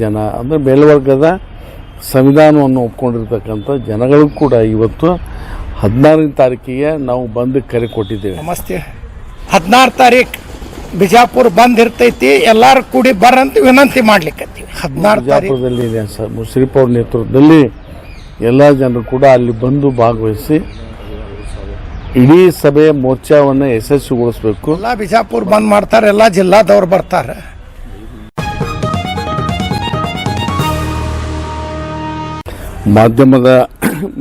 ಜನ ಅಂದರೆ ಮೇಲ್ವರ್ಗದ ಸಂವಿಧಾನವನ್ನು ಒಪ್ಕೊಂಡಿರ್ತಕ್ಕಂಥ ಜನಗಳು ಕೂಡ ಇವತ್ತು ಹದಿನಾರನೇ ತಾರೀಕಿಗೆ ನಾವು ಬಂದು ಕರೆ ಕೊಟ್ಟಿದ್ದೇವೆ. ನಮಸ್ತೆ. ಹದಿನಾರು ತಾರೀಕು ಬಿಜಾಪುರ ಬಂದ್ ಇರ್ತೈತಿ ಎಲ್ಲಾರು ಕೂಡಿ ಬರಂತ ವಿನಂತಿ ಮಾಡ್ಲಿಕ್ಕತ್ತೀವಿ ಹದಿನಾರು ಬಿಜಾಪುರದಲ್ಲಿ ಮುಶ್ರೀಫ್ ಅವ್ರ ನೇತೃತ್ವದಲ್ಲಿ ಎಲ್ಲ ಜನರು ಕೂಡ ಅಲ್ಲಿ ಬಂದು ಭಾಗವಹಿಸಿ ಇಡೀ ಸಭೆ ಮೋರ್ಚಾವನ್ನು ಯಶಸ್ವಿಗೊಳಿಸಬೇಕು. ಎಲ್ಲ ಬಿಜಾಪುರ ಬಂದ್ ಮಾಡ್ತಾರೆ ಎಲ್ಲ ಜಿಲ್ಲಾದವ್ರು ಬರ್ತಾರೆ. ಮಾಧ್ಯಮದ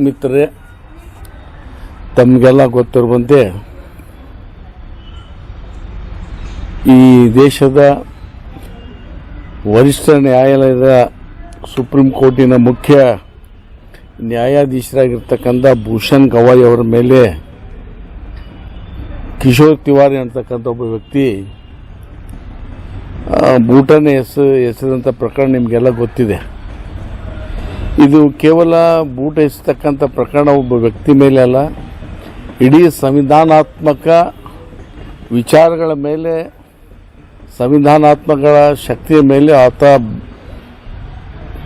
ಮಿತ್ರರೇ, ತಮಗೆಲ್ಲ ಗೊತ್ತಿರುವಂತೆ ಈ ದೇಶದ ವರಿಷ್ಠ ನ್ಯಾಯಾಲಯದ ಸುಪ್ರೀಂ ಕೋರ್ಟಿನ ಮುಖ್ಯ ನ್ಯಾಯಾಧೀಶರಾಗಿರ್ತಕ್ಕಂಥ ಭೂಷಣ್ ಗವಾಯಿ ಅವರ ಮೇಲೆ ಕಿಶೋರ್ ತಿವಾರಿ ಅಂತಕ್ಕಂಥ ಒಬ್ಬ ವ್ಯಕ್ತಿ ಭೂಟಾನ್ ಹೆಸರು ಹೆಸರಂಥ ಪ್ರಕರಣ ನಿಮಗೆಲ್ಲ ಗೊತ್ತಿದೆ. ಇದು ಕೇವಲ ಬೂಟ ಎಸತಕ್ಕಂಥ ಪ್ರಕರಣ ಒಬ್ಬ ವ್ಯಕ್ತಿ ಮೇಲೆ ಅಲ್ಲ. ಇಡೀ ಸಂವಿಧಾನಾತ್ಮಕ ವಿಚಾರಗಳ ಮೇಲೆ, ಸಂವಿಧಾನಾತ್ಮಕಗಳ ಶಕ್ತಿಯ ಮೇಲೆ ಆತ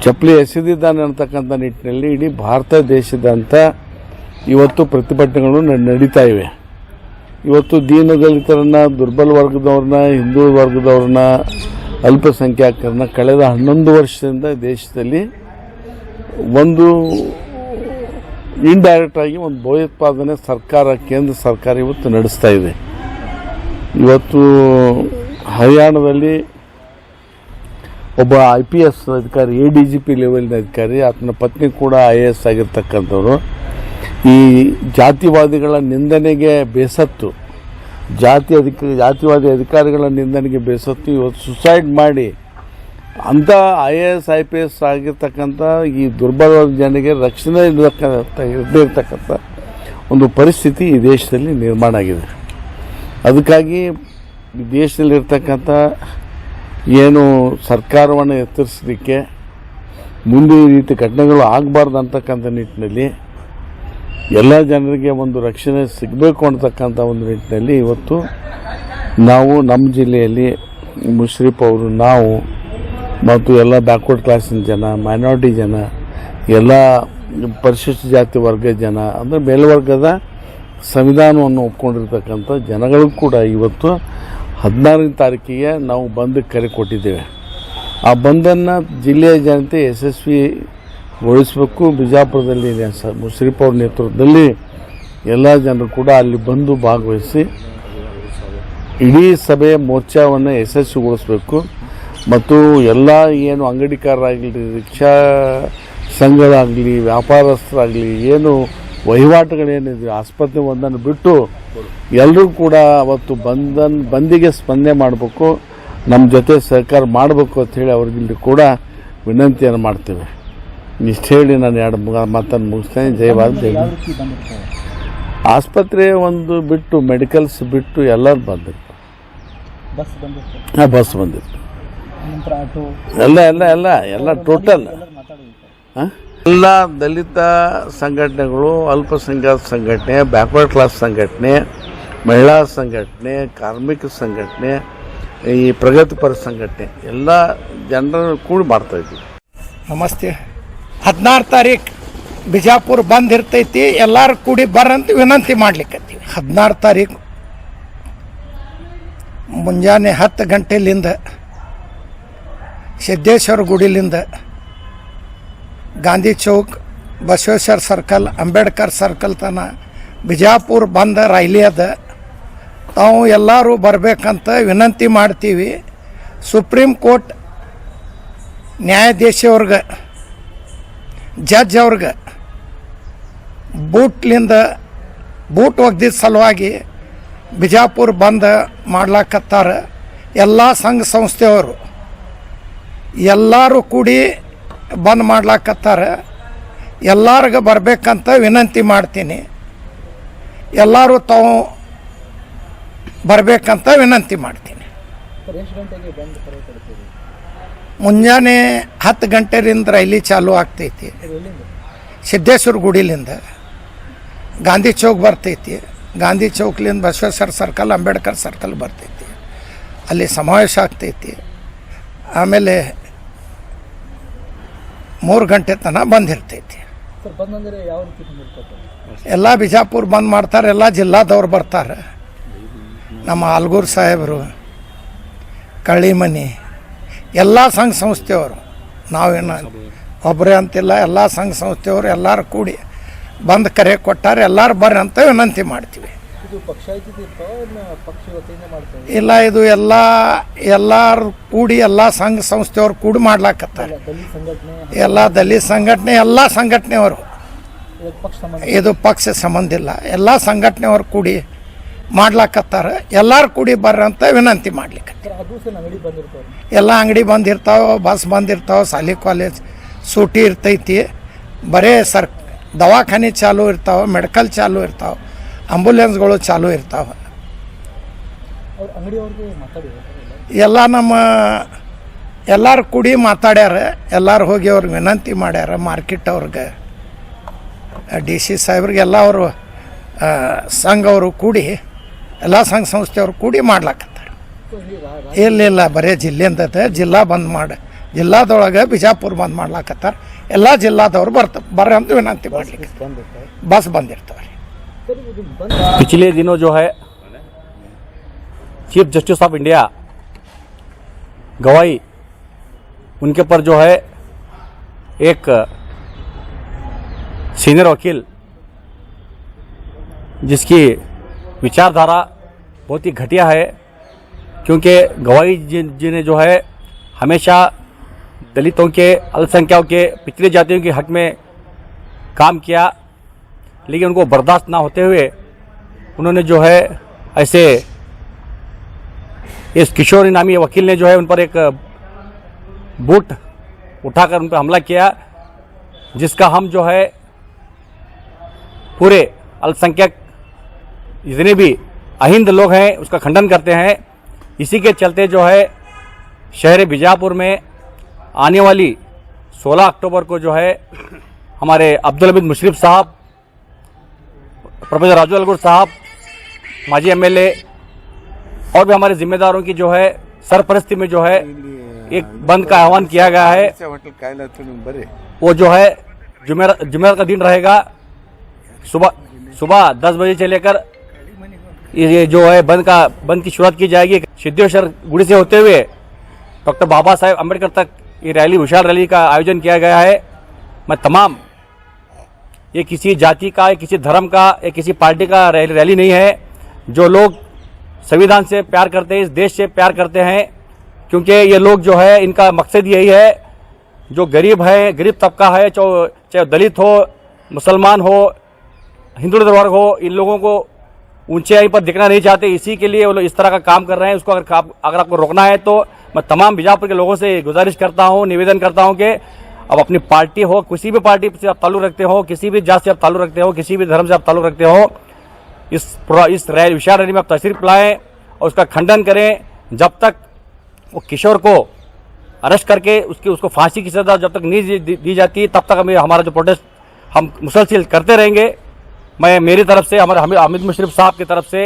ಚಪ್ಪಲಿ ಎಸೆದಿದ್ದಾನೆ ಅಂತಕ್ಕಂಥ ನಿಟ್ಟಿನಲ್ಲಿ ಇಡೀ ಭಾರತ ದೇಶದಂತ ಇವತ್ತು ಪ್ರತಿಭಟನೆಗಳು ನಡೀತಾ ಇವೆ. ಇವತ್ತು ದೀನದಲಿತರನ್ನ, ದುರ್ಬಲ ವರ್ಗದವ್ರನ್ನ, ಹಿಂದೂ ವರ್ಗದವ್ರನ್ನ ಅಲ್ಪಸಂಖ್ಯಾತರನ್ನ ಕಳೆದ ಹನ್ನೊಂದು ವರ್ಷದಿಂದ ದೇಶದಲ್ಲಿ ಒಂದು ಇಂಡೈರೆಕ್ಟ್ ಆಗಿ ಒಂದು ಭಯೋತ್ಪಾದನೆ ಸರ್ಕಾರ, ಕೇಂದ್ರ ಸರ್ಕಾರ ಇವತ್ತು ನಡೆಸ್ತಾ ಇದೆ. ಇವತ್ತು ಹರಿಯಾಣದಲ್ಲಿ ಒಬ್ಬ ಐ ಪಿ ಎಸ್ ಅಧಿಕಾರಿ ಎ ಡಿ ಜಿ ಪಿ ಲೆವೆಲ್ನ ಅಧಿಕಾರಿ, ಆತನ ಪತ್ನಿ ಕೂಡ ಐ ಎ ಎಸ್ ಆಗಿರ್ತಕ್ಕಂಥವ್ರು. ಈ ಜಾತಿವಾದಿಗಳ ನಿಂದನೆಗೆ ಬೇಸತ್ತು, ಜಾತಿ ಅಧಿಕ, ಜಾತಿವಾದಿ ಅಧಿಕಾರಿಗಳ ನಿಂದನೆಗೆ ಬೇಸತ್ತು, ಇವತ್ತು ಸುಸೈಡ್ ಮಾಡಿ ಅಂಥ I A S I P S ಆಗಿರ್ತಕ್ಕಂಥ ಈ ದುರ್ಬಲ ಜನರಿಗೆ ರಕ್ಷಣೆ ಇರದೇ ಇರತಕ್ಕಂಥ ಒಂದು ಪರಿಸ್ಥಿತಿ ಈ ದೇಶದಲ್ಲಿ ನಿರ್ಮಾಣ ಆಗಿದೆ. ಅದಕ್ಕಾಗಿ ಈ ದೇಶದಲ್ಲಿರ್ತಕ್ಕಂಥ ಏನು ಸರ್ಕಾರವನ್ನು ಎತ್ತರಿಸಲಿಕ್ಕೆ ಮುಂದೆ ಈ ರೀತಿ ಘಟನೆಗಳು ಆಗಬಾರ್ದು ಅಂತಕ್ಕಂಥ ನಿಟ್ಟಿನಲ್ಲಿ ಎಲ್ಲ ಜನರಿಗೆ ಒಂದು ರಕ್ಷಣೆ ಸಿಗಬೇಕು ಅಂತಕ್ಕಂಥ ಒಂದು ನಿಟ್ಟಿನಲ್ಲಿ ಇವತ್ತು ನಾವು ನಮ್ಮ ಜಿಲ್ಲೆಯಲ್ಲಿ ಮುಶ್ರೀಫ್ ಅವರು, ನಾವು ಮತ್ತು ಎಲ್ಲ ಬ್ಯಾಕ್ವರ್ಡ್ ಕ್ಲಾಸಿನ ಜನ ಮೈನಾರಿಟಿ ಜನ, ಎಲ್ಲ ಪರಿಶಿಷ್ಟ ಜಾತಿ ವರ್ಗದ ಜನ, ಅಂದರೆ ಮೇಲ್ವರ್ಗದ ಸಂವಿಧಾನವನ್ನು ಒಪ್ಕೊಂಡಿರ್ತಕ್ಕಂಥ ಜನಗಳಿಗೂ ಕೂಡ ಇವತ್ತು ಹದಿನಾರನೇ ತಾರೀಕಿಗೆ ನಾವು ಬಂದ್ ಕರೆ ಕೊಟ್ಟಿದ್ದೇವೆ. ಆ ಬಂದನ್ನು ಜಿಲ್ಲೆಯ ಜನತೆ ಯಶಸ್ವಿಗೊಳಿಸಬೇಕು ಬಿಜಾಪುರದಲ್ಲಿ ಮುಶ್ರೀಫ್ ಅವ್ರ ನೇತೃತ್ವದಲ್ಲಿ ಎಲ್ಲ ಜನರು ಕೂಡ ಅಲ್ಲಿ ಬಂದು ಭಾಗವಹಿಸಿ ಇಡೀ ಸಭೆ ಮೋರ್ಚಾವನ್ನು ಯಶಸ್ವಿಗೊಳಿಸಬೇಕು. ಮತ್ತು ಎಲ್ಲ ಏನು ಅಂಗಡಿಕಾರರಾಗಲಿ ರಿಕ್ಷಾ ಸಂಘಗಳಾಗಲಿ ವ್ಯಾಪಾರಸ್ಥರಾಗಲಿ ಏನು ವಹಿವಾಟುಗಳೇನಿದೆ ಆಸ್ಪತ್ರೆ ಒಂದನ್ನು ಬಿಟ್ಟು ಎಲ್ಲರೂ ಕೂಡ ಅವತ್ತು ಬಂದನ್ ಬಂದಿಗೆ ಸ್ಪಂದನೆ ಮಾಡಬೇಕು ನಮ್ಮ ಜೊತೆ ಸರ್ಕಾರ ಮಾಡಬೇಕು ಅಂಥೇಳಿ ಅವ್ರಿಗೆ ಕೂಡ ವಿನಂತಿಯನ್ನು ಮಾಡ್ತೇವೆ. ಇಷ್ಟು ಹೇಳಿ ನಾನು ಎರಡು ಮುಗ ಮಾತನ್ನು ಮುಗಿಸ್ತೇನೆ. ಜಯವಾದ ಜಯ ಆಸ್ಪತ್ರೆ ಒಂದು ಬಿಟ್ಟು ಮೆಡಿಕಲ್ಸ್ ಬಿಟ್ಟು ಎಲ್ಲರೂ ಬಂದಿರ್ತಾರೆ ಹಾಂ ಬಸ್ ಬಂದಿತ್ತು. ಎಲ್ಲ ಎಲ್ಲ ಎಲ್ಲ ಎಲ್ಲ ಟೋಟಲ್ ಎಲ್ಲ ದಲಿತ ಸಂಘಟನೆಗಳು ಅಲ್ಪಸಂಖ್ಯಾತ ಸಂಘಟನೆ ಬ್ಯಾಕ್ವರ್ಡ್ ಕ್ಲಾಸ್ ಸಂಘಟನೆ ಮಹಿಳಾ ಸಂಘಟನೆ ಕಾರ್ಮಿಕ ಸಂಘಟನೆ ಈ ಪ್ರಗತಿಪರ ಸಂಘಟನೆ ಎಲ್ಲ ಜನರನ್ನು ಕೂಡ ಮಾಡ್ತಾ ಇದ್ವಿ ನಮಸ್ತೆ. ಹದಿನಾರು ತಾರೀಕು ಬಿಜಾಪುರ ಬಂದ್ ಇರ್ತೈತಿ ಎಲ್ಲಾರು ಕೂಡಿ ಬರಂತ ವಿನಂತಿ ಮಾಡ್ಲಿಕ್ಕತ್ತೀವಿ. ಹದಿನಾರು ತಾರೀಕು ಮುಂಜಾನೆ ಹತ್ತು ಗಂಟೆಲಿಂದ ಸಿದ್ದೇಶ್ವರ ಗುಡಿಲಿಂದ ಗಾಂಧಿ ಚೌಕ್, ಬಸವೇಶ್ವರ ಸರ್ಕಲ್ ಅಂಬೇಡ್ಕರ್ ಸರ್ಕಲ್ ತನ ಬಿಜಾಪುರ ಬಂದ ರೈಲಿ ಅದ. ತಾವು ಎಲ್ಲರೂ ಬರಬೇಕಂತ ವಿನಂತಿ ಮಾಡ್ತೀವಿ. ಸುಪ್ರೀಂ ಕೋರ್ಟ್ ನ್ಯಾಯಾಧೀಶವ್ರಿಗೆ ಜಡ್ಜ್ ಅವ್ರಿಗೆ ಬೂಟ್ಲಿಂದ ಬೂಟ್ ಒಗ್ದಿದ್ದ ಸಲುವಾಗಿ ಬಿಜಾಪುರ ಬಂದ ಮಾಡ್ಲಾಕತ್ತಾರೆ. ಎಲ್ಲ ಸಂಘ ಸಂಸ್ಥೆಯವರು. ಎಲ್ಲರೂ ಕೂಡಿ ಬಂದ್ ಮಾಡ್ಲಾಕತ್ತಾರ. ಎಲ್ಲರಿಗೂ ಬರಬೇಕಂತ ವಿನಂತಿ ಮಾಡ್ತೀನಿ. ಎಲ್ಲರೂ ತಾವು ಬರಬೇಕಂತ ವಿನಂತಿ ಮಾಡ್ತೀನಿ. ಮುಂಜಾನೆ ಹತ್ತು ಗಂಟೆಯಿಂದ ರೈಲಿ ಚಾಲು ಆಗ್ತೈತಿ. ಸಿದ್ದೇಶ್ವರ ಗುಡಿಲಿಂದ ಗಾಂಧಿ ಚೌಕ್ ಬರ್ತೈತಿ. ಗಾಂಧಿ ಚೌಕ್ಲಿಂದ ಬಸವೇಶ್ವರ ಸರ್ಕಲ್, ಅಂಬೇಡ್ಕರ್ ಸರ್ಕಲ್ ಬರ್ತೈತಿ. ಅಲ್ಲಿ ಸಮಾವೇಶ ಆಗ್ತೈತಿ. ಆಮೇಲೆ ಮೂರು ಗಂಟೆ ತನಕ ಬಂದಿರ್ತೈತಿ. ಎಲ್ಲ ಬಿಜಾಪುರ ಬಂದ್ ಮಾಡ್ತಾರೆ ಎಲ್ಲ ಜಿಲ್ಲಾದವ್ರು ಬರ್ತಾರೆ. ನಮ್ಮ ಆಲ್ಗೂರ್ ಸಾಹೇಬರು ಕಳ್ಳಿಮನಿ ಎಲ್ಲ ಸಂಘ ಸಂಸ್ಥೆಯವರು ನಾವೇನು ಒಬ್ಬರೇ ಅಂತಿಲ್ಲ ಎಲ್ಲ ಸಂಘ ಸಂಸ್ಥೆಯವರು ಎಲ್ಲರೂ ಕೂಡಿ ಬಂದು ಕರೆ ಕೊಟ್ಟಾರೆ ಎಲ್ಲರೂ ಬರ್ರಿ ಅಂತ ವಿನಂತಿ ಮಾಡ್ತೀವಿ. ಇಲ್ಲ ಇದು ಎಲ್ಲ ಎಲ್ಲರೂ ಕೂಡಿ ಎಲ್ಲ ಸಂಘ ಸಂಸ್ಥೆಯವ್ರು ಕೂಡಿ ಮಾಡ್ಲಾಕತ್ತಾರೆ. ಎಲ್ಲ ದಲಿತ ಸಂಘಟನೆ ಎಲ್ಲ ಸಂಘಟನೆಯವರು. ಇದು ಪಕ್ಷ ಸಂಬಂಧ? ಇಲ್ಲ. ಎಲ್ಲ ಸಂಘಟನೆಯವರು ಕೂಡಿ ಮಾಡ್ಲಾಕತ್ತಾರ. ಎಲ್ಲರೂ ಕೂಡಿ ಬರ್ರಿ ಅಂತ ವಿನಂತಿ ಮಾಡ್ಲಿಕ್ಕೆ ಎಲ್ಲ ಅಂಗಡಿ ಬಂದಿರ್ತಾವ ಬಸ್ ಬಂದಿರ್ತಾವ ಶಾಲಿ ಕಾಲೇಜ್ ಸೂಟಿ ಇರ್ತೈತಿ. ಬರೇ ಸರ್ ದವಾಖಾನೆ ಚಾಲು ಇರ್ತಾವ ಮೆಡಿಕಲ್ ಚಾಲು ಇರ್ತಾವ. ಆಂಬುಲೆನ್ಸ್ಗಳು ಚಾಲೂ ಇರ್ತಾವ. ಎಲ್ಲ ನಮ್ಮ ಎಲ್ಲರೂ ಕೂಡಿ ಮಾತಾಡ್ಯಾರ, ಎಲ್ಲರೂ ಹೋಗಿ ಅವ್ರಿಗೆ ವಿನಂತಿ ಮಾಡ್ಯಾರ ಮಾರ್ಕೆಟ್ ಅವ್ರಿಗೆ. ಡಿ ಸಿ ಸಾಹೇಬ್ರಿಗೆಲ್ಲ ಅವರು ಸಂಘವರು ಕೂಡಿ, ಎಲ್ಲ ಸಂಘ ಸಂಸ್ಥೆಯವರು ಕೂಡಿ ಮಾಡ್ಲಾಕತ್ತಾರೆ. ಇಲ್ಲ ಇಲ್ಲ ಬರೀ ಜಿಲ್ಲೆಯಿಂದ ಜಿಲ್ಲಾ ಬಂದ್ ಮಾಡಿ, ಜಿಲ್ಲಾದೊಳಗೆ ಬಿಜಾಪುರ ಬಂದ್ ಮಾಡ್ಲಾಕತ್ತಾರ. ಎಲ್ಲ ಜಿಲ್ಲಾದವ್ರು ಬರ್ತ, ಬರ್ರಿ ಅಂತ ವಿನಂತಿ ಮಾಡ್ಲಿಕ್ಕೆ. ಬಸ್ ಬಂದಿರ್ತಾವೆ ಸರ್ ಇದು ಬಂದ್ पिछले दिनों जो है, chief justice of India, Gavai, उनके पर जो है, एक, सीनियर वकील, जिसकी विचारधारा बहुत ही घटिया है, क्योंकि गवाही जी जी ने जो है, हमेशा दलितों के, अल्पसंख्यकों के, पिछड़ी जातियों के हक में काम किया लेकिन उनको बर्दाश्त ना होते हुए उन्होंने जो है ऐसे इस किशोर नामी वकील ने जो है उन पर एक बूट उठाकर उन पर हमला किया, जिसका हम जो है पूरे अल्पसंख्यक जितने भी अहिंद लोग हैं, उसका खंडन करते हैं। इसी के चलते जो है शहर बीजापुर में आने वाली 16 अक्टूबर को जो है हमारे अब्दुल हमीद मुशरफ साहब प्रोफेसर राजू अलगुर साहब, माजी एमएलए, और भी हमारे जिम्मेदारों की जो है, सरपरस्ती में जो है, एक बंद का आह्वान किया गया है। वो जो है, जुमेर का दिन रहेगा, सुबह सुबह दस बजे से लेकर, ये जो है, बंद का, बंद की शुरुआत की जाएगी। सिद्धेश्वर गुड़ी से होते हुए, डॉक्टर बाबा साहेब अंबेडकर तक ये रैली, विशाल रैली का आयोजन किया गया है। मैं तमाम ये किसी जाति का या किसी धर्म का या किसी पार्टी का रैली नहीं है। जो लोग संविधान से प्यार करते हैं इस देश से प्यार करते हैं क्योंकि ये लोग जो है इनका मकसद यही है जो गरीब है गरीब तबका है चाहे चाहे दलित हो मुसलमान हो हिंदू वर्ग हो इन लोगों को ऊंचाई पर दिखना नहीं चाहते। इसी के लिए वो लोग इस तरह का काम कर रहे हैं। उसको अगर आप, अगर आपको रोकना है तो मैं तमाम बीजापुर के लोगों से गुजारिश करता हूँ निवेदन करता हूँ कि अब अपनी पार्टी हो किसी भी पार्टी से आप ताल्लुक रखते हो किसी भी जात से आप ताल्लुक रखते हो किसी भी धर्म से आप ताल्लुक रखते हो इस इस रैली विशाल रैली में आप तशरीफ़ लाएँ और उसका खंडन करें। जब तक वो किशोर को अरेस्ट करके उसकी उसको फांसी की सजा जब तक नहीं दी, जाती तब तक हमें हमारा जो प्रोटेस्ट हम मुसलसिल करते रहेंगे। मैं मेरी तरफ़ से हमारे हमीद मुशरफ साहब की तरफ़ से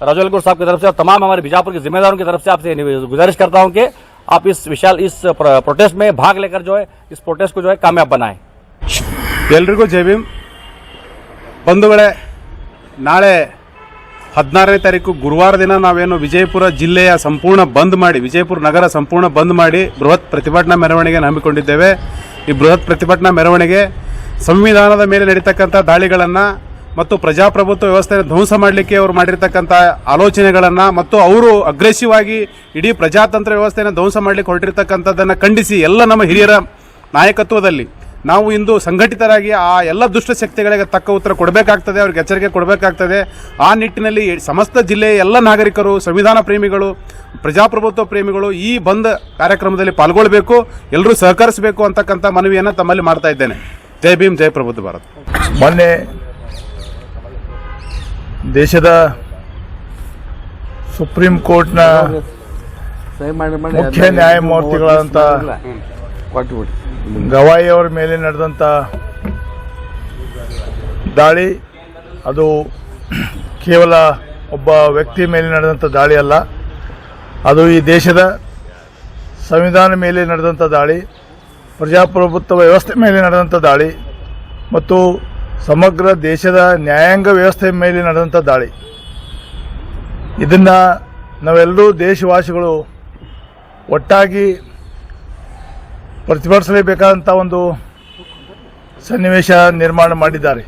राजू अलगुर साहब की तरफ़ से और तमाम हमारे बीजापुर के जिम्मेदारों की तरफ़ से आपसे गुजारिश करता हूँ कि आप इस विशाल इस प्र- प्रोटेस्ट में भाग लेकर जो है इस प्रोटेस्ट को जो है कामयाब बनाएं ಎಲ್ರಿಗೂ ಜೈ ಭೀಮ್ ಬಂಧುಗಳೇ ನಾಳೆ ಹದಿನಾರನೇ ತಾರೀಕು ಗುರುವಾರ ದಿನ ನಾವೇನು ವಿಜಯಪುರ ಜಿಲ್ಲೆಯ ಸಂಪೂರ್ಣ ಬಂದ್ ಮಾಡಿ ವಿಜಯಪುರ ನಗರ ಸಂಪೂರ್ಣ ಬಂದ್ ಮಾಡಿ ಬೃಹತ್ ಪ್ರತಿಭಟನಾ ಮೆರವಣಿಗೆ ಹಮ್ಮಿಕೊಂಡಿದ್ದೇವೆ ಈ ಬೃಹತ್ ಪ್ರತಿಭಟನಾ ಮೆರವಣಿಗೆ ಸಂವಿಧಾನದ ಮೇಲೆ ನಡೀತಕ್ಕಂಥ ದಾಳಿಗಳನ್ನು ಮತ್ತು ಪ್ರಜಾಪ್ರಭುತ್ವ ವ್ಯವಸ್ಥೆಯನ್ನು ಧ್ವಂಸ ಮಾಡಲಿಕ್ಕೆ ಅವರು ಮಾಡಿರ್ತಕ್ಕಂಥ ಆಲೋಚನೆಗಳನ್ನು ಮತ್ತು ಅವರು ಅಗ್ರೆಸಿವ್ ಆಗಿ ಇಡೀ ಪ್ರಜಾತಂತ್ರ ವ್ಯವಸ್ಥೆಯನ್ನು ಧ್ವಂಸ ಮಾಡಲಿಕ್ಕೆ ಹೊರಟಿರ್ತಕ್ಕಂಥದ್ದನ್ನು ಖಂಡಿಸಿ ಎಲ್ಲ ನಮ್ಮ ಹಿರಿಯರ ನಾಯಕತ್ವದಲ್ಲಿ ನಾವು ಇಂದು ಸಂಘಟಿತರಾಗಿ ಆ ಎಲ್ಲ ದುಷ್ಟ ಶಕ್ತಿಗಳಿಗೆ ತಕ್ಕ ಉತ್ತರ ಕೊಡಬೇಕಾಗ್ತದೆ, ಅವ್ರಿಗೆ ಎಚ್ಚರಿಕೆ ಕೊಡಬೇಕಾಗ್ತದೆ. ಆ ನಿಟ್ಟಿನಲ್ಲಿ ಸಮಸ್ತ ಜಿಲ್ಲೆಯ ಎಲ್ಲ ನಾಗರಿಕರು, ಸಂವಿಧಾನ ಪ್ರೇಮಿಗಳು, ಪ್ರಜಾಪ್ರಭುತ್ವ ಪ್ರೇಮಿಗಳು ಈ ಬಂದ್ ಕಾರ್ಯಕ್ರಮದಲ್ಲಿ ಪಾಲ್ಗೊಳ್ಬೇಕು ಎಲ್ಲರೂ ಸಹಕರಿಸಬೇಕು ಅಂತಕ್ಕಂಥ ಮನವಿಯನ್ನು ತಮ್ಮಲ್ಲಿ ಮಾಡ್ತಾ ಇದ್ದೇನೆ. ಜೈ ಭೀಮ್, ಜೈ ಪ್ರಬುದ್ಧ ಭಾರತ್. ಮೊನ್ನೆ ದೇಶದ ಸುಪ್ರೀಂ ಕೋರ್ಟ್ನ ಮುಖ್ಯ ನ್ಯಾಯಮೂರ್ತಿಗಳಾದಂಥ ಗವಾಯಿ ಅವರ ಮೇಲೆ ನಡೆದಂಥ ದಾಳಿ ಅದು ಕೇವಲ ಒಬ್ಬ ವ್ಯಕ್ತಿ ಮೇಲೆ ನಡೆದಂಥ ದಾಳಿ ಅಲ್ಲ ಅದು ಈ ದೇಶದ ಸಂವಿಧಾನ ಮೇಲೆ ನಡೆದಂಥ ದಾಳಿ ಪ್ರಜಾಪ್ರಭುತ್ವ ವ್ಯವಸ್ಥೆ ಮೇಲೆ ನಡೆದಂಥ ದಾಳಿ ಮತ್ತು ಸಮಗ್ರ ದೇಶದ ನ್ಯಾಯಾಂಗ ವ್ಯವಸ್ಥೆ ಮೇಲೆ ನಡೆದಂಥ ದಾಳಿ. ಇದನ್ನು ನಾವೆಲ್ಲರೂ ದೇಶವಾಸಿಗಳು ಒಟ್ಟಾಗಿ ಪ್ರತಿಭಟಿಸಲೇಬೇಕಾದಂಥ ಒಂದು ಸನ್ನಿವೇಶ ನಿರ್ಮಾಣ ಮಾಡಿದ್ದಾರೆ.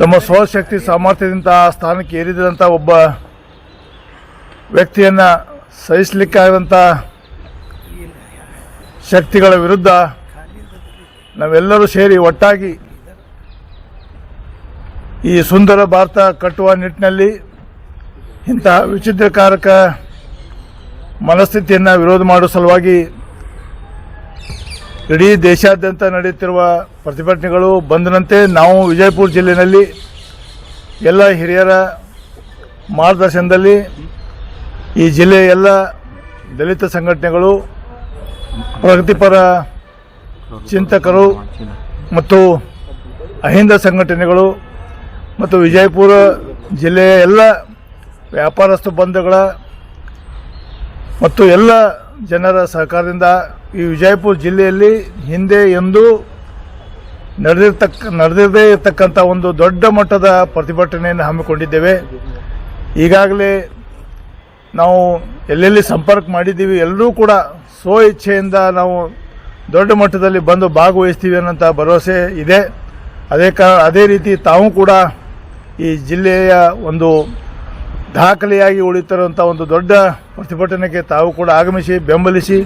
ತಮ್ಮ ಸ್ವಶಕ್ತಿ ಸಾಮರ್ಥ್ಯದಿಂದ ಆ ಸ್ಥಾನಕ್ಕೆ ಏರಿದಂಥ ಒಬ್ಬ ವ್ಯಕ್ತಿಯನ್ನು ಸಹಿಸಲಿಕ್ಕಾಗದಂಥ ಶಕ್ತಿಗಳ ವಿರುದ್ಧ ನಾವೆಲ್ಲರೂ ಸೇರಿ ಒಟ್ಟಾಗಿ ಈ ಸುಂದರ ಭಾರತ ಕಟ್ಟುವ ನಿಟ್ಟಿನಲ್ಲಿ ಇಂತಹ ವಿಚಿತ್ರಕಾರಕ ಮನಸ್ಥಿತಿಯನ್ನು ವಿರೋಧ ಮಾಡುವ ಸಲುವಾಗಿ ಇಡೀ ದೇಶಾದ್ಯಂತ ನಡೆಯುತ್ತಿರುವ ಪ್ರತಿಭಟನೆಗಳು ಬಂದನಂತೆ ನಾವು ವಿಜಯಪುರ ಜಿಲ್ಲೆಯಲ್ಲಿ ಎಲ್ಲ ಹಿರಿಯರ ಮಾರ್ಗದರ್ಶನದಲ್ಲಿ ಈ ಜಿಲ್ಲೆಯ ಎಲ್ಲ ದಲಿತ ಸಂಘಟನೆಗಳು ಪ್ರಗತಿಪರ ಚಿಂತಕರು ಮತ್ತು ಅಹಿಂದ ಸಂಘಟನೆಗಳು ಮತ್ತು ವಿಜಯಪುರ ಜಿಲ್ಲೆಯ ಎಲ್ಲ ವ್ಯಾಪಾರಸ್ಥ ಬಂಧುಗಳ ಮತ್ತು ಎಲ್ಲ ಜನರ ಸಹಕಾರದಿಂದ ಈ ವಿಜಯಪುರ ಜಿಲ್ಲೆಯಲ್ಲಿ ಹಿಂದೆ ಎಂದು ನಡೆದಿರ್ತಕ್ಕ, ನಡೆದಿರದೇ ಇರತಕ್ಕಂಥ ಒಂದು ದೊಡ್ಡ ಮಟ್ಟದ ಪ್ರತಿಭಟನೆಯನ್ನು ಹಮ್ಮಿಕೊಂಡಿದ್ದೇವೆ. ಈಗಾಗಲೇ ನಾವು ಎಲ್ಲೆಲ್ಲಿ ಸಂಪರ್ಕ ಮಾಡಿದ್ದೀವಿ, ಎಲ್ಲರೂ ಕೂಡ ಸ್ವ ಇಚ್ಛೆಯಿಂದ ನಾವು ದೊಡ್ಡ ಮಟ್ಟದಲ್ಲಿ ಬಂದು ಭಾಗವಹಿಸ್ತೀವಿ ಅನ್ನೋಂಥ ಭರವಸೆ ಇದೆ. ಅದೇ ಕಾ, ಅದೇ ರೀತಿ ತಾವು ಕೂಡ ಈ ಜಿಲ್ಲೆಯ ಒಂದು ದಾಖಲೆಯಾಗಿ ಉಳಿತಿರುವಂಥ ಒಂದು ದೊಡ್ಡ ಪ್ರತಿಭಟನೆಗೆ ತಾವು ಕೂಡ ಆಗಮಿಸಿ, ಬೆಂಬಲಿಸಿ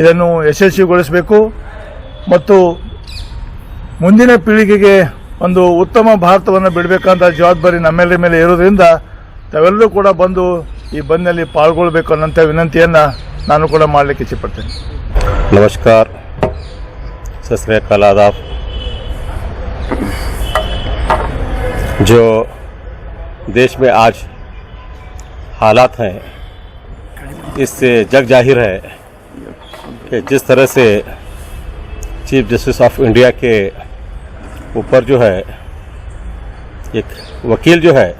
ಇದನ್ನು ಯಶಸ್ವಿಗೊಳಿಸಬೇಕು. ಮತ್ತು ಮುಂದಿನ ಪೀಳಿಗೆಗೆ ಒಂದು ಉತ್ತಮ ಭಾರತವನ್ನು ಬಿಡಬೇಕಂತ ಜವಾಬ್ದಾರಿ ನಮ್ಮೆಲ್ಲರ ಮೇಲೆ ಇರೋದ್ರಿಂದ ತಾವೆಲ್ಲರೂ ಕೂಡ ಬಂದು ಈ ಬಂದ್ನಲ್ಲಿ ಪಾಲ್ಗೊಳ್ಬೇಕು ಅನ್ನೋಂಥ ವಿನಂತಿಯನ್ನು ನಾನು ಕೂಡ ಮಾಡಲಿಕ್ಕೆ ಇಚ್ಛೆಪಡ್ತೇನೆ. ನಮಸ್ಕಾರ. श्रीकाल आदाब जो देश में आज हालात हैं, इससे जग ज़ाहिर है कि जिस तरह से चीफ जस्टिस ऑफ़ इंडिया के ऊपर जो है, एक वकील जो है,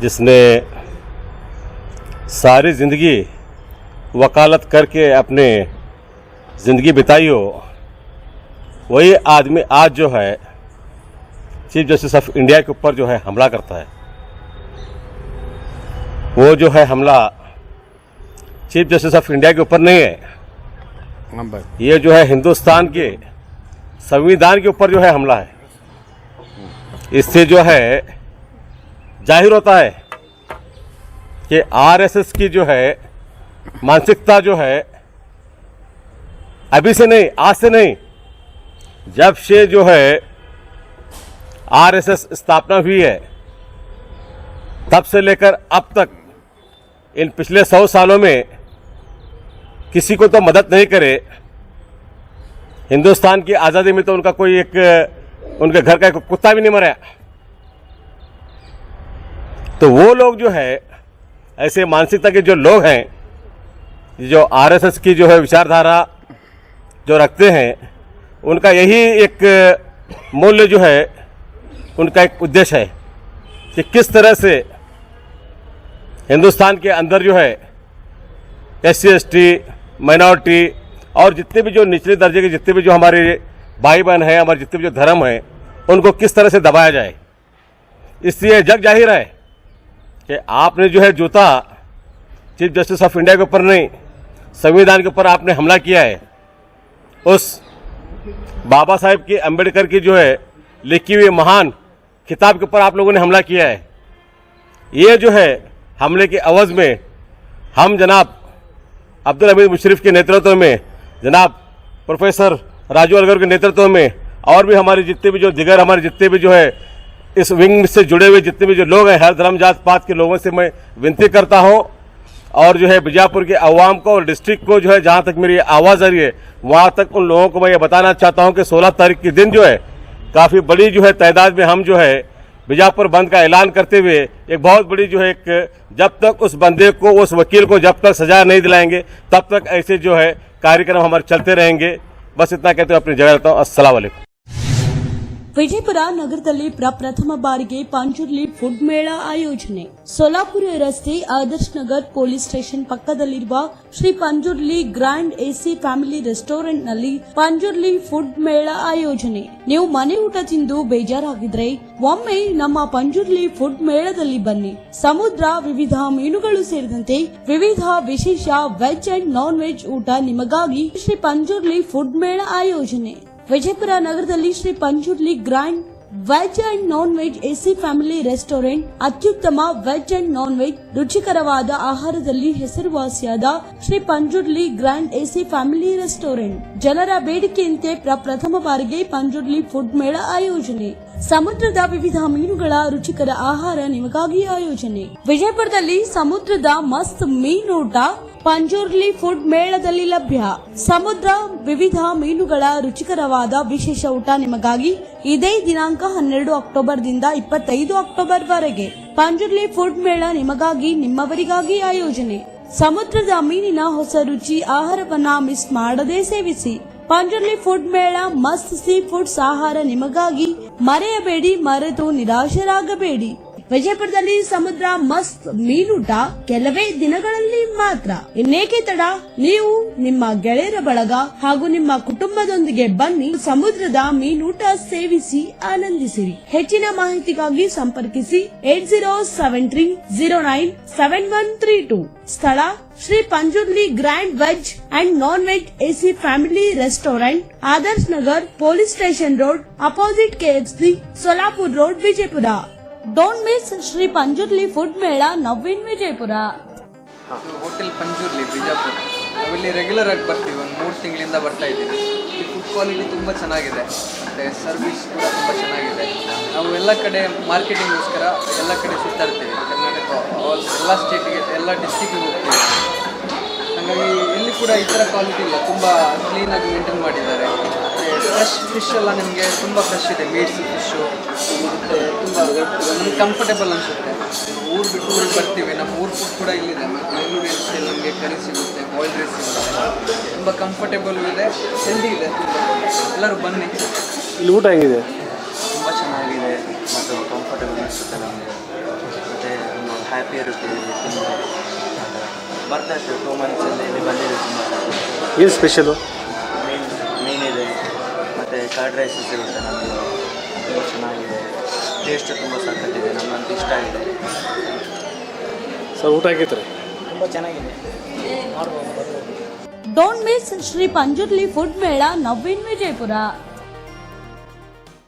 जिसने सारी ज़िंदगी वकालत करके अपने ज़िंदगी बिताई हो वही आदमी आज जो है चीफ जस्टिस ऑफ़ इंडिया के ऊपर जो है हमला करता है। वो जो है हमला चीफ जस्टिस ऑफ़ इंडिया के ऊपर नहीं है। ये जो है हिंदुस्तान के संविधान के ऊपर जो है हमला है। इससे जो है ज़ाहिर होता है कि आरएसएस की जो है मानसिकता जो है अभी से नहीं आज से नहीं जब से जो है, आरएसएस स्थापना हुई है, तब से लेकर अब तक, इन पिछले सौ सालों में, किसी को तो मदद नहीं करे। हिंदुस्तान की आज़ादी में तो उनका कोई एक, उनके घर का एक कुत्ता भी नहीं मरा। तो वो लोग जो है, ऐसे मानसिकता के जो लोग हैं, जो आरएसएस की जो है विचारधारा जो रखते हैं उनका यही एक मूल्य जो है, उनका एक उद्देश्य है कि किस तरह से हिंदुस्तान के अंदर जो है S C S T minority और जितने भी जो निचले दर्जे के जितने भी जो हमारे भाई बहन हैं, हमारे जितने भी जो धर्म हैं, उनको किस तरह से दबाया जाए। इसलिए जग ज़ाहिर है कि आपने जो है जूता चीफ जस्टिस ऑफ़ इंडिया के ऊपर नहीं, संविधान के ऊपर आपने हमला किया है, उस बाबा साहेब की, अंबेडकर की जो है, लिखी हुई महान किताब के ऊपर आप लोगों ने हमला किया है। ये जो है, हमले के अवज में हम जनाब अब्दुल हमीद मुशरफ के नेतृत्व में, जनाब प्रोफेसर राजू अलगर के नेतृत्व में, और भी हमारे जितने भी जो दिगर हमारे जितने भी जो है, इस विंग से जुड़े हुए जितने भी जो लोग हैं, हर धर्म जात पात के लोगों से मैं विनती करता हूँ और जो है बीजापुर के अवाम को और डिस्ट्रिक्ट को जो है, जहाँ तक मेरी आवाज़ आ रही है, वहाँ तक उन लोगों को मैं ये बताना चाहता हूँ कि 16 तारीख के दिन जो है, काफ़ी बड़ी जो है तादाद में हम जो है, बीजापुर बंद का ऐलान करते हुए एक बहुत बड़ी जो है एक, जब तक उस बंदे को, उस वकील को जब तक सजा नहीं दिलाएँगे, तब तक ऐसे जो है कार्यक्रम हमारे चलते रहेंगे। बस इतना कहते हुए अपनी जगह रहता हूँ। वालेकुम। ವಿಜಯಪುರ ನಗರದಲ್ಲಿ ಪ್ರಪ್ರಥಮ ಬಾರಿಗೆ ಪಂಜುರ್ಲಿ ಫುಡ್ ಮೇಳ ಆಯೋಜನೆ. ಸೋಲಾಪುರ ರಸ್ತೆ ಆದರ್ಶ್ ನಗರ್ ಪೊಲೀಸ್ ಸ್ಟೇಷನ್ ಪಕ್ಕದಲ್ಲಿರುವ Shri Panjurli grand AC family ರೆಸ್ಟೋರೆಂಟ್ನಲ್ಲಿ ಪಂಜುರ್ಲಿ ಫುಡ್ ಮೇಳ ಆಯೋಜನೆ. ನೀವು ಮನೆ ಊಟ ತಿಂದು ಬೇಜಾರಾಗಿದ್ರೆ ಒಮ್ಮೆ ನಮ್ಮ ಪಂಜುರ್ಲಿ ಫುಡ್ ಮೇಳದಲ್ಲಿ ಬನ್ನಿ. ಸಮುದ್ರ ವಿವಿಧ ಮೀನುಗಳು ಸೇರಿದಂತೆ ವಿವಿಧ ವಿಶೇಷ ವೆಜ್ ಅಂಡ್ ನಾನ್ ವೆಜ್ ಊಟ ನಿಮಗಾಗಿ ಶ್ರೀ ಪಂಜುರ್ಲಿ ಫುಡ್ ಮೇಳ ಆಯೋಜನೆ. ವಿಜಯಪುರ ನಗರದಲ್ಲಿ Shri Panjurli grand veg and non veg AC family restaurant, ಅತ್ಯುತ್ತಮ ವೆಜ್ ಅಂಡ್ ನಾನ್ ವೆಜ್ ರುಚಿಕರವಾದ ಆಹಾರದಲ್ಲಿ ಹೆಸರುವಾಸಿಯಾದ Shri Panjurli grand AC family restaurant. ಜನರ ಬೇಡಿಕೆಯಂತೆ ಪ್ರಪ್ರಥಮ ಬಾರಿಗೆ ಪಂಜುರ್ಲಿ ಫುಡ್ ಮೇಳ ಆಯೋಜನೆ. ಸಮುದ್ರದ ವಿವಿಧ ಮೀನುಗಳ ರುಚಿಕರ ಆಹಾರ ನಿಮಗಾಗಿ ಆಯೋಜನೆ. ವಿಜಯಪುರದಲ್ಲಿ ಸಮುದ್ರದ ಮಸ್ತ್ ಮೀನೂಟ ಪಂಜುರ್ಲಿ ಫುಡ್ ಮೇಳದಲ್ಲಿ ಲಭ್ಯ. ಸಮುದ್ರ ವಿವಿಧ ಮೀನುಗಳ ರುಚಿಕರವಾದ ವಿಶೇಷ ಊಟ ನಿಮಗಾಗಿ ಇದೇ ದಿನಾಂಕ ಹನ್ನೆರಡು ಅಕ್ಟೋಬರ್ದಿಂದ ಇಪ್ಪತ್ತೈದು ಅಕ್ಟೋಬರ್ ವರೆಗೆ ಪಂಜುರ್ಲಿ ಫುಡ್ ಮೇಳ ನಿಮಗಾಗಿ ನಿಮ್ಮವರಿಗಾಗಿ ಆಯೋಜನೆ. ಸಮುದ್ರದ ಮೀನಿನ ಹೊಸ ರುಚಿ ಆಹಾರವನ್ನ ಮಿಸ್ ಮಾಡದೇ ಸೇವಿಸಿ. ಪಂಜುರ್ಲಿ ಫುಡ್ ಮೇಳ ಮಸ್ತ್ ಸೀ ಫುಡ್ಸ್ ಆಹಾರ ನಿಮಗಾಗಿ ಮರೆಯಬೇಡಿ, ಮರೆತು ನಿರಾಶರಾಗಬೇಡಿ. ವಿಜಯಪುರದಲ್ಲಿ ಸಮುದ್ರ ಮಸ್ತ್, ಮೀನೂಟ ಕೆಲವೇ ದಿನಗಳಲ್ಲಿ ಮಾತ್ರ. ಇನ್ನೇಕೆ ತಡ? ನೀವು ನಿಮ್ಮ ಗೆಳೆಯರ ಬಳಗ ಹಾಗೂ ನಿಮ್ಮ ಕುಟುಂಬದೊಂದಿಗೆ ಬನ್ನಿ, ಸಮುದ್ರದ ಮೀನೂಟ ಸೇವಿಸಿ, ಆನಂದಿಸಿರಿ. ಹೆಚ್ಚಿನ ಮಾಹಿತಿಗಾಗಿ ಸಂಪರ್ಕಿಸಿ eight zero seven three zero nine seven one three two. ಸ್ಥಳ Shri Panjurli grand veg and non veg AC family restaurant, Adarsh Nagar police station road, opposite KFC, Solapur road, Vijayapura. Don't miss Shri Panjurli food ಮೇಳ Naveen Vijayapura hotel Panjurli Bijapur ನಾವಿಲ್ಲಿ regular ಆಗಿ ಬರ್ತೀವಿ, ಒಂದು ಮೂರು ತಿಂಗಳಿಂದ ಬರ್ತಾ ಇದ್ದೀವಿ. ಇಲ್ಲಿ ಫುಡ್ ಕ್ವಾಲಿಟಿ ತುಂಬ ಚೆನ್ನಾಗಿದೆ. ಮತ್ತು ಸರ್ವಿಸ್ ಕೂಡ ತುಂಬ ಚೆನ್ನಾಗಿದೆ. ನಾವು ಎಲ್ಲ ಕಡೆ ಮಾರ್ಕೆಟಿಂಗ್ಗೋಸ್ಕರ ಎಲ್ಲ ಕಡೆ ಸುತ್ತಾಡ್ತೀವಿ ಕರ್ನಾಟಕ ಎಲ್ಲ ಸ್ಟೇಟಿಗೆ ಎಲ್ಲ ಡಿಸ್ಟಿಕ್ಕಿಗೆ ಹೋಗ್ತೀವಿ. ಹಾಗಾಗಿ ಇಲ್ಲಿ ಕೂಡ ಈ ಥರ ಕ್ವಾಲಿಟಿ ಇಲ್ಲ. ತುಂಬ ಕ್ಲೀನಾಗಿ ಮೇಂಟೈನ್ ಮಾಡಿದ್ದಾರೆ. ಮತ್ತು ಫ್ರೆಶ್ ಫಿಶ್ ಎಲ್ಲ ನಿಮಗೆ ತುಂಬ ಫ್ರೆಶ್ ಇದೆ. ಮೀಟ್ಸ್ ಫಿಶ್ಶು ಮತ್ತು ತುಂಬ ನಮಗೆ ಕಂಫರ್ಟೇಬಲ್ ಅನಿಸುತ್ತೆ. ಊರು ಬಿಟ್ಟು ಊರಿಗೆ ಬರ್ತೀವಿ ನಮ್ಮ ಊರು ಫುಡ್ ಕೂಡ ಇಲ್ಲಿದೆ. ಬೆಂಗಳೂರು ಎಲ್ಲಿ ನಮಗೆ ಕರಿ ಸಿಗುತ್ತೆ ಬಾಯ್ಲ್ ರೈಸ್ ಸಿಗುತ್ತೆ. ತುಂಬ ಕಂಫರ್ಟೇಬಲ್ ಇದೆ ಹೆಲ್ದಿ ಇದೆ ಎಲ್ಲರೂ ಬನ್ನಿ. ಇಲ್ಲಿ ಊಟ ಹೆಂಗಿದೆ? ತುಂಬ ಚೆನ್ನಾಗಿದೆ. ಮತ್ತು ಕಂಫರ್ಟೇಬಲ್ ಅನಿಸುತ್ತೆ ನಮಗೆ. ಮತ್ತು ತುಂಬ ಹ್ಯಾಪಿ ಇರುತ್ತೆ ತುಂಬ. ಬರ್ತಾ ಇರ್ತೀವಿ ಟೂ ಮಂತ್ಸಲ್ಲಿ ಇಲ್ಲಿ ಬಂದಿದೆ ತುಂಬ. ಏನು ಸ್ಪೆಷಲು ಮೀನು ಮೀನಿದೆ. ಮತ್ತು ಕರ್ಡ್ ರೈಸ್ ಸಿಗುತ್ತೆ ನಮಗೆ. ತುಂಬ ಚೆನ್ನಾಗಿದೆ. ಟೇಸ್ಟ್ ತುಂಬ ಸಕ್ಕತ್ತಿದೆ ನಮ್ಮಂತ ಇಷ್ಟ ಆಗಿದೆ. ಸರ್ ಊಟ ಹೇಗಿತ್ತು ತುಂಬ ಚೆನ್ನಾಗಿದೆ. Don't miss Shri Panjurli food ಮೇಳ ನವೀನ್ ವಿಜಯಪುರ